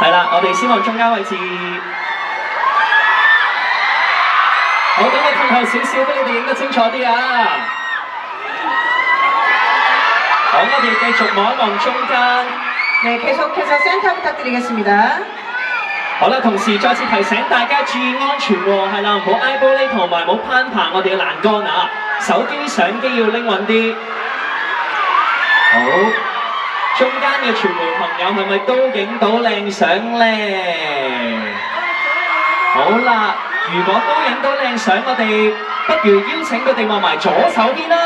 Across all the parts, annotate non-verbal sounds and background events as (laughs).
係啦，我哋先往中間位置。好，等我退後少少，俾你哋影得清楚啲啊！好，我哋繼續望一望中間。 네, 계속해서 센터 부탁드리겠습니다. 好啦，同時再次提醒大家注意安全喎，係啦，唔好挨玻璃同埋唔好攀爬我哋嘅欄杆啊！手機相機要拎穩啲。好， 中間嘅傳媒朋友係咪都影到靚相咧？好啦，如果都影到靚相，我哋不如邀請佢哋望埋左手邊啦。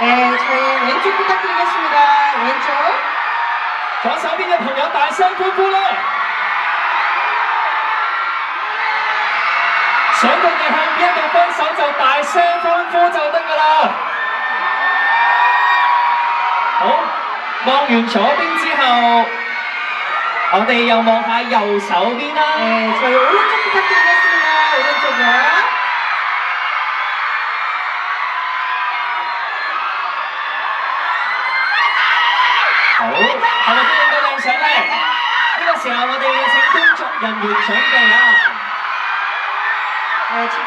네, 저희 왼쪽 부탁드리겠습니다. 왼쪽. 左手邊嘅朋友大聲歡呼啦！想佢哋向邊一度分手就大聲歡呼就得㗎啦！好， 望完左邊之後，我哋又望下右手邊啦。 네, 저희 오른쪽 부탁드리겠습니다. 오른쪽이요. 好，係咪都影到靚相咧？呢、個時候我哋要請工作人員準備啊！ 네, 지금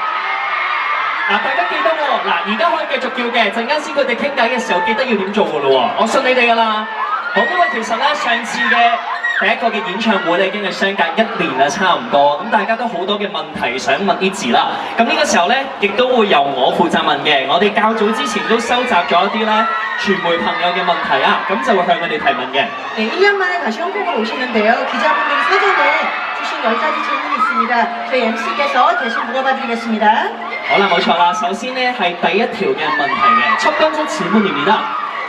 嗱，大家記得喎，嗱，而家可以繼續叫嘅，陣間先佢哋傾偈嘅時候，記得要點做嘅咯喎，我信你哋噶啦。好，因為其實咧上次嘅第一個嘅演唱會咧已經係相隔一年啦，差唔多，咁大家都好多嘅問題想問 Izzy 啦。咁呢個時候咧，亦都會由我負責問嘅。我哋較早之前都收集咗一啲咧傳媒朋友嘅問題啊，咁就會向佢哋提問嘅。 네, 1년 만에 다시 홍콩을 오시는데요. 기자분들이 사전에 주신 10가지 질문이 있습니다. 저희 MC께서 대신 물어봐 드리겠습니다. 好啦，冇錯啦。首先咧係第一條嘅問題嘅，出跟咗前半年啦。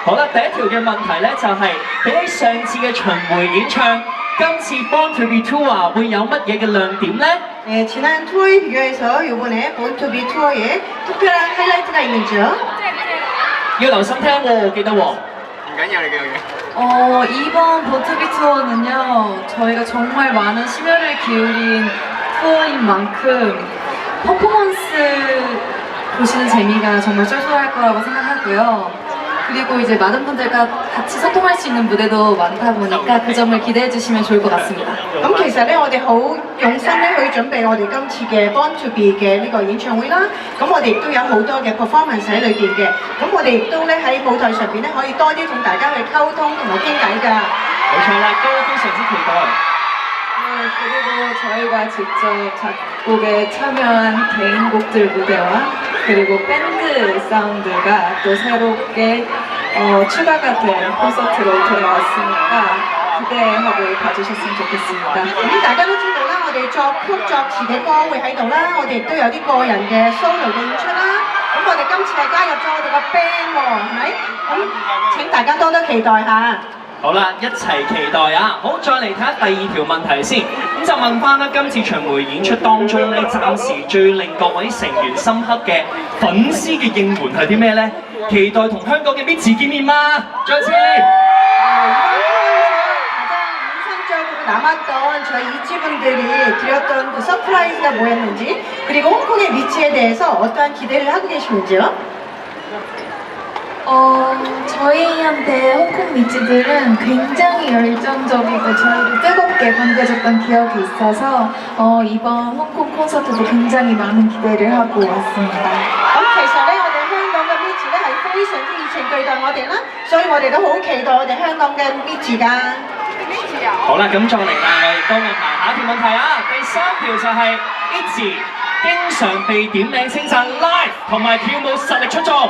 好啦，第一條嘅問題咧就係、比起上次嘅巡迴演唱，今次 Born to Be Tour 會有乜嘢嘅亮點咧？ 네, 지난 투어에 비교해서 이번에 본투비 투어에 특별한 하이라이트가 있는지요? 要留心聽喎，記得喎。 唔緊要，你繼續嘅。 어, 이번 보트비 투어는요, 저희가 정말 많은 심혈을 기울인 투어인 만큼 퍼포먼스 보시는 재미가 정말 쏠쏠할 거라고 생각하고요. 그리고 이제 많은 분들과 같이 소통할 수 있는 무대도 많다 보니까 그 점을 기대해 주시면 좋을 것 같습니다. 咁其實咧，我哋好用心咧去準備我哋今次嘅 Born to Be 嘅呢個演唱會啦。咁我哋亦都有好多嘅 performance 喺裏邊嘅。咁我哋亦都咧喺舞台上邊咧可以多啲同大家去溝通同埋傾偈㗎。冇錯啦，都非常之期待。 네, 그리고 저희가 직접 작곡에 참여한 개인곡들 무대와 그리고 밴드 사운드가 또 새롭게 어, 추가가 된 콘서트로 돌아왔으니까 기대하고 봐주셨으면 좋겠습니다. 咁大家都知道啦，我哋作曲作詞嘅歌會喺度啦，我哋亦都有啲個人嘅 solo 嘅演出啦。咁我哋今次係加入咗我哋個 band 喎，係咪？咁請大家多多期待下。 好啦，一齊期待啊！好，再嚟睇下第二條問題先。咁就問翻啦，今次巡迴演出當中咧，暫時最令各位成員深刻嘅粉絲嘅應援係啲咩咧？期待同香港嘅 Mitzi 見面嗎？再次。 네, 이번 투어에서 가장 인상적으로 남았던 저희 이치분들이 드렸던 그 서프라이즈가 뭐였는지 그리고 홍콩의 미치에 대해서 어떠한 기대를 하고 계시는지요? 어, 저희한테 홍콩 미찌들은 굉장히 열정적이고 저희를 뜨겁게 반겨줬던 기억이 있어서 어, 이번 홍콩 콘서트도 굉장히 많은 기대를 하고 왔습니다. 咁其實咧，我哋香港嘅 Miss 咧係非常之熱情對待我哋啦，所以我哋都好期待我哋香港嘅 Miss 噶。好啦，咁再嚟啦，我亦都問埋下一條問題啊。第三條就係 ITZY 經常被點名稱讚 live 同埋跳舞實力出眾。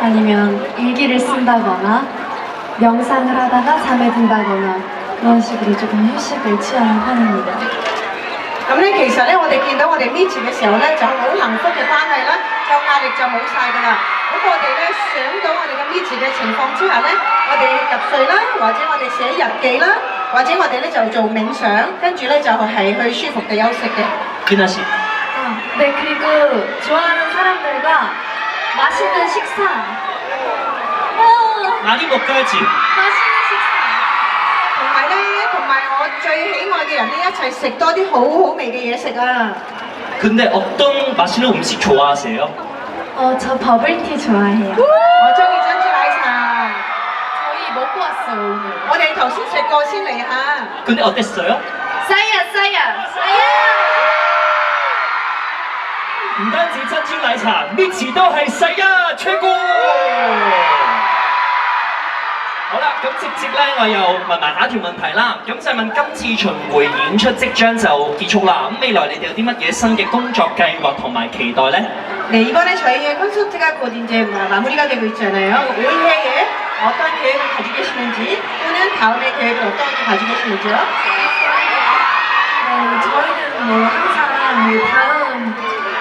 아니면 일기를 쓴다거나 명상을 하다가 잠에 든다거나 그런 식으로 조금 휴식을 취하는 편입니다. 咁咧，其實咧，我哋見到我哋 Miss 嘅時候咧，就好幸福嘅關係啦，就壓力就冇晒㗎啦。咁我哋咧想到我哋嘅 Miss 嘅情況之下咧，我哋入睡啦，或者我哋寫日記啦，或者我哋咧就做冥想，跟住咧就係去舒服地休息嘅。 기나 씨. 아, 네, 그리고 좋아하는 사람들과 맛있는 식사. 어, 많이 먹어야지. 맛있는 식사. 同埋咧，同埋我最喜愛嘅人咧，一齊食多啲好好味嘅嘢食啊！ 근데 어떤 맛있는 음식 좋아하세요? 어, 저 버블티 좋아해요. 我中意珍珠奶茶， 저희 먹고 왔어요, 오늘. 我哋頭先食過先嚟嚇。 근데 어땠어요? 싸야, 싸야, 싸야! 唔單止珍珠奶茶，呢次都係世一吹歌。好啦，咁直接咧，我又問埋下一條問題啦。咁就係問今次巡迴演出即將就結束啦。咁未來你哋有啲乜嘢新嘅工作計劃同埋期待呢？ 네, 이번에 저희의 콘서트가 곧 이제 마무리가 되고 있잖아요. 올해에 어떤 계획을 가지고 계시는지 또는 다음에 계획을 어떻게 가지고 계시는지요? 네, 저희는 뭐 항상 이 다음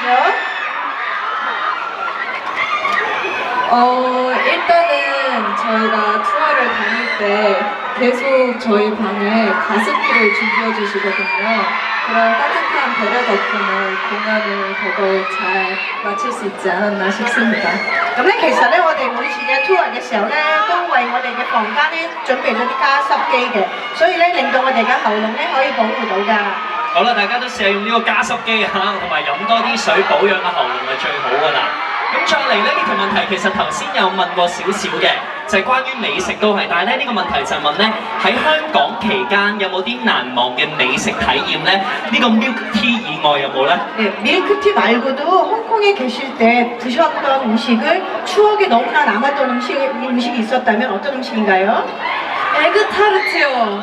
있으시는지요? 어, 일단은 저희가 투어를 다닐 때 계속 저희 방에 가습기를 준비해 주시거든요. 그런 따뜻한 배려 덕분에 공연을 더더욱 잘 마칠 수 있지 않았나 싶습니다. 咁咧，其實咧，我哋每次嘅 tour 嘅時候咧，都為我哋嘅房間咧準備咗啲加濕機嘅，所以咧令到我哋嘅喉嚨咧可以保護到㗎。 好啦，大家都試下用呢個加濕機啊，同埋飲多啲水保養個喉嚨係最好噶啦。咁再嚟咧呢條問題，其實頭先有問過少少嘅，就係、關於美食都係，但係咧呢、呢個問題就問咧喺香港期間有冇啲難忘嘅美食體驗咧？呢、個 milk tea 以外有冇咧？ 네, 밀크티 말고도 홍콩에 계실 때 드셨던 음식을 추억에 너무나 남았던 음식, 음식이 있었다면 어떤 음식인가요? 에그 타르트요.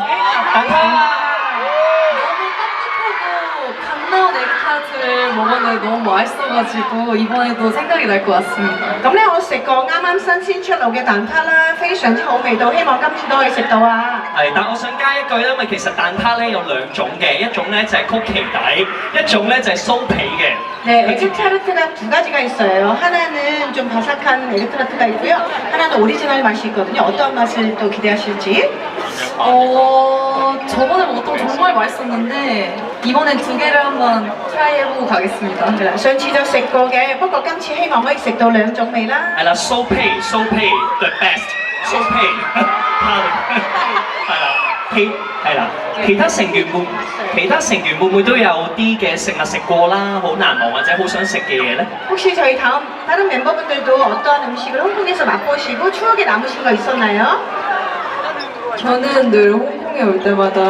아, 너무 따뜻하고 갓 나온 에그 타르트를 먹었는데 너무 맛있어가지고 이번에도 생각이 날 것 같습니다. 咁咧，我食過啱啱新鮮出爐嘅蛋撻啦，非常之好味道，希望今次都可以食到啊！係，但我想加一句咧，因為其實蛋撻咧有兩種嘅，一種咧就係曲奇底，一種咧就係酥皮嘅。 네, 에그타르트가 두 가지가 있어요. 하나는 좀 바삭한 에그타르트가 있고요. 하나는 오리지널 맛이 있거든요. 어떤 맛을 또 기대하실지. 어, 저번에 먹었던 거 정말 맛있었는데 이번엔 두 개를 한번 트라이 해보고 가겠습니다. 係啦，上次就食過嘅，不過今次希望可以食到兩種味啦。係啦，酥皮酥皮 the best，酥皮係啦，其 係啦，其他成員會其他成員會唔會都有啲嘅食物食過啦，好難忘或者好想食嘅嘢咧？ 혹시 저희 다음 다른 멤버분들도 어떠한 음식을 홍콩에서 맛보시고 추억에 남으신 거 있었나요? 저는 늘 홍콩에 홍콩에 올 때마다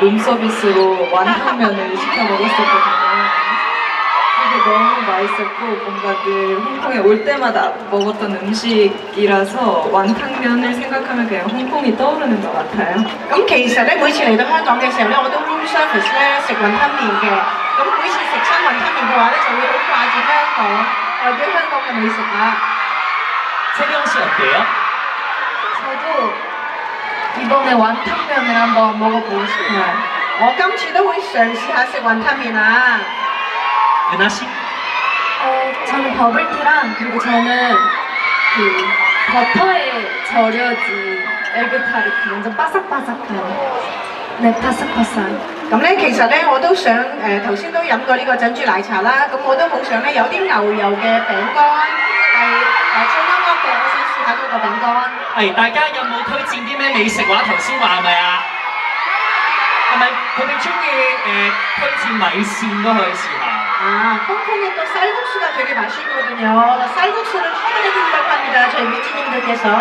룸서비스로 완탕면을 시켜 먹었었거든요. 이게 너무 맛있었고 뭔가 늘 홍콩에 올 때마다 먹었던 음식이라서 완탕면을 생각하면 그냥 홍콩이 떠오르는 것 같아요. 咁其實咧，每次嚟到香港嘅時候咧，我都 room service 咧食雲吞麵嘅。咁每次食親雲吞麵嘅話咧，就會好掛住香港，代表香港嘅美食啦。 채경 씨 어때요? 저도 이번에 완탕면을 한번 먹어보고 싶어요. 我今次都會嘗試下食雲吞麵啊！ 유나 씨? 어, 저는 버블티랑 그리고 저는 그 버터에 절여진 에그타르트 완전 바삭바삭한 네 바삭바삭 咁咧，其實咧我都想誒頭先都飲過呢個珍珠奶茶啦，咁我都好想咧有啲牛油嘅餅乾係誒脆啱啱嘅，我想試下嗰個餅乾。係大家有冇推薦啲咩美食話？頭先話係咪啊？係咪佢哋中意誒推薦米線都可以試下？ 아, 홍콩에 또 쌀국수가 되게 맛있거든요. 쌀국수를 추천해드린다고 합니다. 저희 미지님들께서.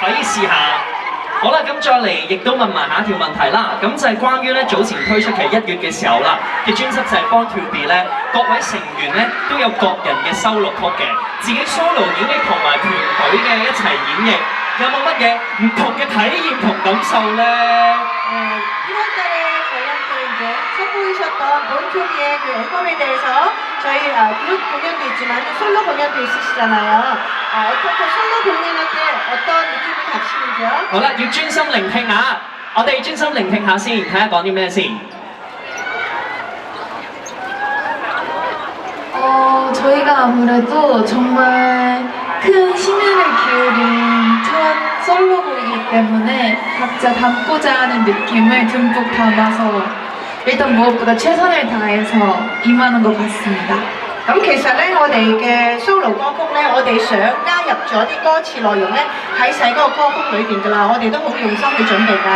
可以試下。好啦，咁再嚟亦都問埋下一條問題啦。咁就係關於咧早前推出嘅一月嘅時候啦嘅專輯就係 Born to Be 咧，各位成員咧都有各人嘅收錄曲嘅，自己 solo 演繹同埋團隊嘅一齊演繹，有冇乜嘢唔同嘅體驗同感受咧？ 네, 1 월달에 저희한테 이제 선보이셨던 본투비의 그 앨범에 대해서 저희 아, 그룹 공연도 있지만 또 솔로 공연도 있으시잖아요. 아, 어떻게 솔로 공연할 때 어떤 느낌을 가지시는지요? 好啦，要專心聆聽下，我哋專心聆聽下先，睇下講啲咩先。 어, 저희가 아무래도 정말 큰 심혈을 기울인 첫 솔로곡이기 때문에 각자 담고자 하는 느낌을 듬뿍 담아서 일단 무엇보다 최선을 다해서 임하는 것 같습니다. 咁其實咧，我哋嘅 solo 歌曲咧，我哋想加入咗啲歌詞內容咧喺晒嗰個歌曲裏邊噶啦，我哋都好用心去準備㗎。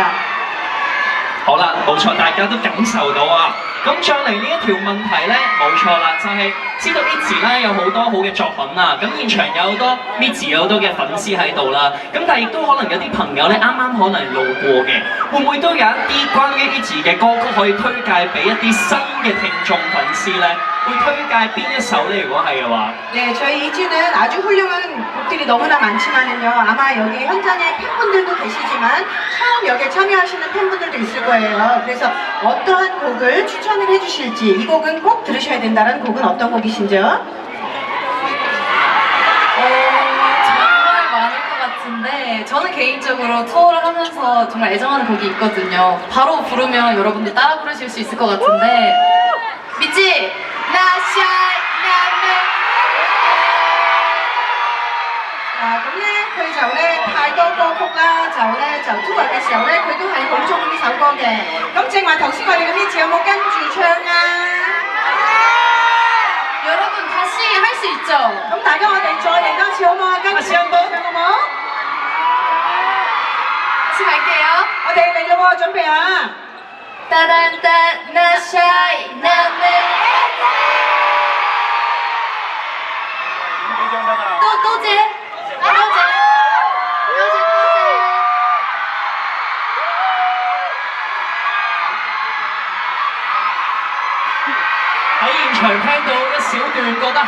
好啦，冇錯，大家都感受到啊。咁再嚟呢一條問題呢，冇錯啦，就係、知道 Itzy 咧有好多好嘅作品啊。咁現場有好多 Mitzy 有好多嘅粉絲喺度啦。咁但係亦都可能有啲朋友呢，啱啱可能路過嘅，會唔會都有一啲關於 Itzy 嘅歌曲可以推介俾一啲新嘅聽眾粉絲 呢？會推介邊一首呢？如果係嘅話， 네, 저희 이지는 아주 훌륭한 곡들이 너무나 많지만은요. 아마 여기 현장에 팬분들도 계시지만 처음 여기에 참여하시는 팬분들도 있을 거예요. 그래서 어떠한 곡을 추천을 해주실지 이 곡은 꼭 들으셔야 된다는 곡은 어떤 곡이신지요? 어, 정말 많을 것 같은데 저는 개인적으로 투어를 하면서 정말 애정하는 곡이 있거든요. 바로 부르면 여러분들 따라 부르실 수 있을 것 같은데 미지 Na Sai Na Me à, 咁咧佢就咧太多歌曲啦，就咧就 tour 嘅時候咧，佢都係好中意呢首歌嘅。咁正話頭先我哋嘅 m i s 有冇跟住唱啊？有啦，咁開始開始做。咁大家我哋再嚟多次好唔好啊？跟住唱好唔好？小米記啊！我哋嚟咯喎，準備啊！得得得，那些。 段，覺得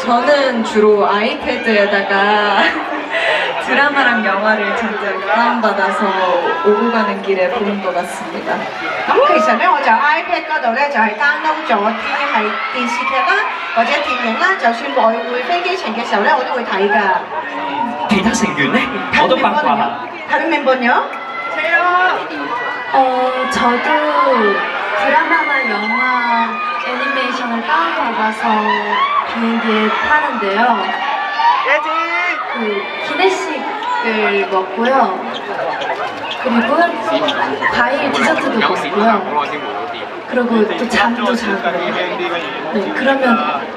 저는 주로 아이패드에다가 (laughs) 드라마랑 영화를 전작 다운받아서 오고 가는 길에 보는 것 같습니다. 咁其實咧，我就 iPad 嗰度咧就係 download 咗啲係電視劇啦，或者電影啦，就算來回飛機程嘅時候咧，我都會睇㗎。其他成員呢？我都八卦下。 다른 멤버는요? 어, 저도 드라마나 영화 애니메이션을 다운받아서 비행기에 타는데요. 그 기내식을 먹고요. 그리고 과일 디저트도 먹고요. 그리고 또 잠도 자고요. 네, 그러면.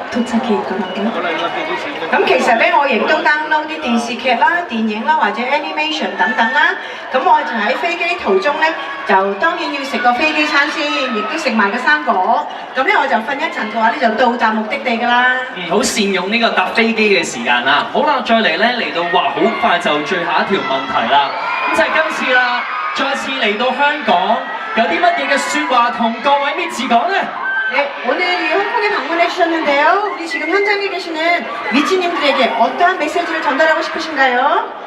咁其實咧，我亦都 download 啲電視劇啦、電影啦或者 animation 等等啦。咁我就喺飛機途中咧，就當然要食個飛機餐先，亦都食埋個生果。咁咧我就瞓一陣嘅話咧，就到達目的地㗎啦。嗯，好善用呢個搭飛機嘅時間啦。好啦，再嚟咧嚟到，哇，好快就最後一條問題啦。咁就係今次啦，再次嚟到香港，有啲乜嘢嘅説話同各位 미치講呢？ 네, 오늘 이 홍콩에 방문해 주셨는데요. 우리 지금 현장에 계시는 미치님들에게 어떠한 메시지를 전달하고 싶으신가요?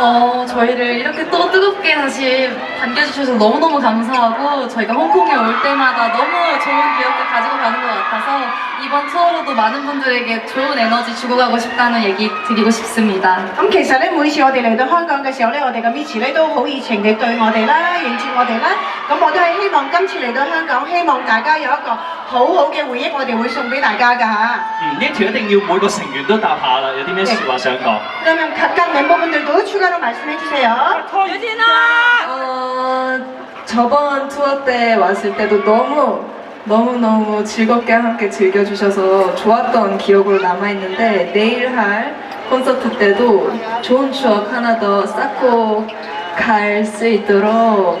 어, 저희를 이렇게 또 뜨겁게 다시 반겨주셔서 너무너무 감사하고 저희가 홍콩에 올 때마다 너무 좋은 기억들 가지고 가는 것 같아서 이번 투어로도 많은 분들에게 좋은 에너지 주고 가고 싶다는 얘기 드리고 싶습니다. 咁其實咧，每次我哋嚟到香港嘅時候咧，我哋嘅 Michi 咧都好熱情地對我哋啦，迎住我哋啦。咁我都係希望今次嚟到香港，希望大家有一個 好好嘅回憶，我哋會送俾大家㗎嚇。嗯，呢條一定要每個成員都答下啦。有啲咩説話想講？ 그러면 각각 멤버분들도 추가로 말씀해 주세요. 어, 저번 투어 때 왔을 때도 너무 너무너무 즐겁게 함께 즐겨주셔서 좋았던 기억으로 남아있는데 내일 할 콘서트 때도 좋은 추억 하나 더 쌓고 갈 수 있도록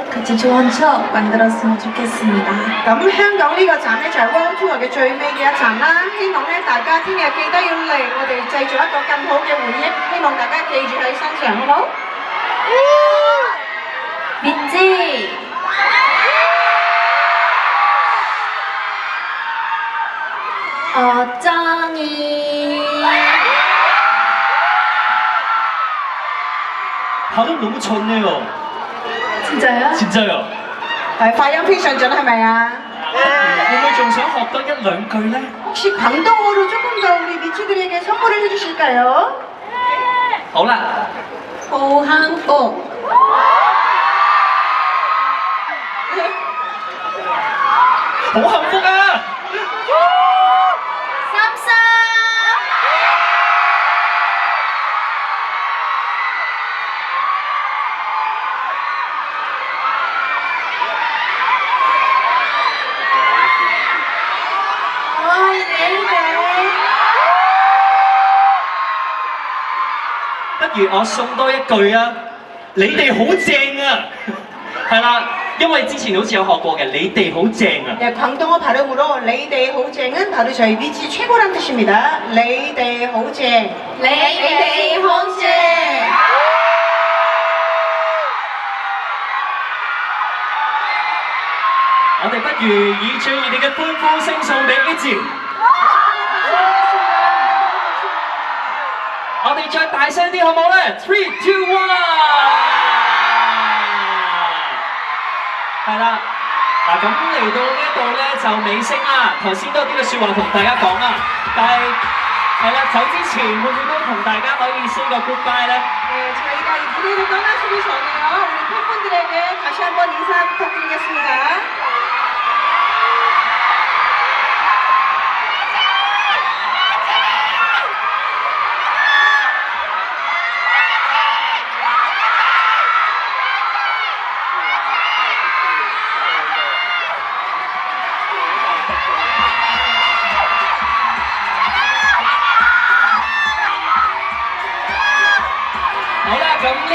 같이 좋은 추억 만들었으면 좋겠습니다. 咁香港呢個站咧就係 World Tour 嘅最尾嘅一站啦，希望咧大家聽日記得要嚟，我哋製造一個更好嘅回憶，希望大家記住喺身上，好唔好？ 민지! 어, 짱이. 발음 너무 좋네요. 진짜요? 진짜요. 係發音非常準係咪啊？ 會唔會仲想學多一兩句呢？ 혹시 광동어로 조금 더 우리 미치들에게 선물을 해주실까요? 好啦， 호항뽕. 네. 好幸福啊！ 不如我送多一句啊！你哋好正啊！係啦，因為之前好似有學過嘅，你哋好正啊！ 네, 광동어 발음으로 레이데이 호쟁은 바로 저희 미치 최고란 뜻입니다. 레이데이 호쟁. 레이데이 홍시! 我哋不如以最熱烈嘅歡呼聲送俾 i 再大聲啲好冇咧？Three, two, one！係啦，嗱咁嚟到呢一度咧就尾聲啦。頭先都有啲嘅説話同大家講啦，但係係啦，走之前會唔會都同大家可以 say 個 goodbye 咧？ 네, 저희가 이 무대를 떠나시기 전에요. 우리 팬분들에게 다시 한번 인사 부탁드리겠습니다.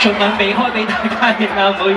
盡量避開俾大家嘅啦，唔好意思。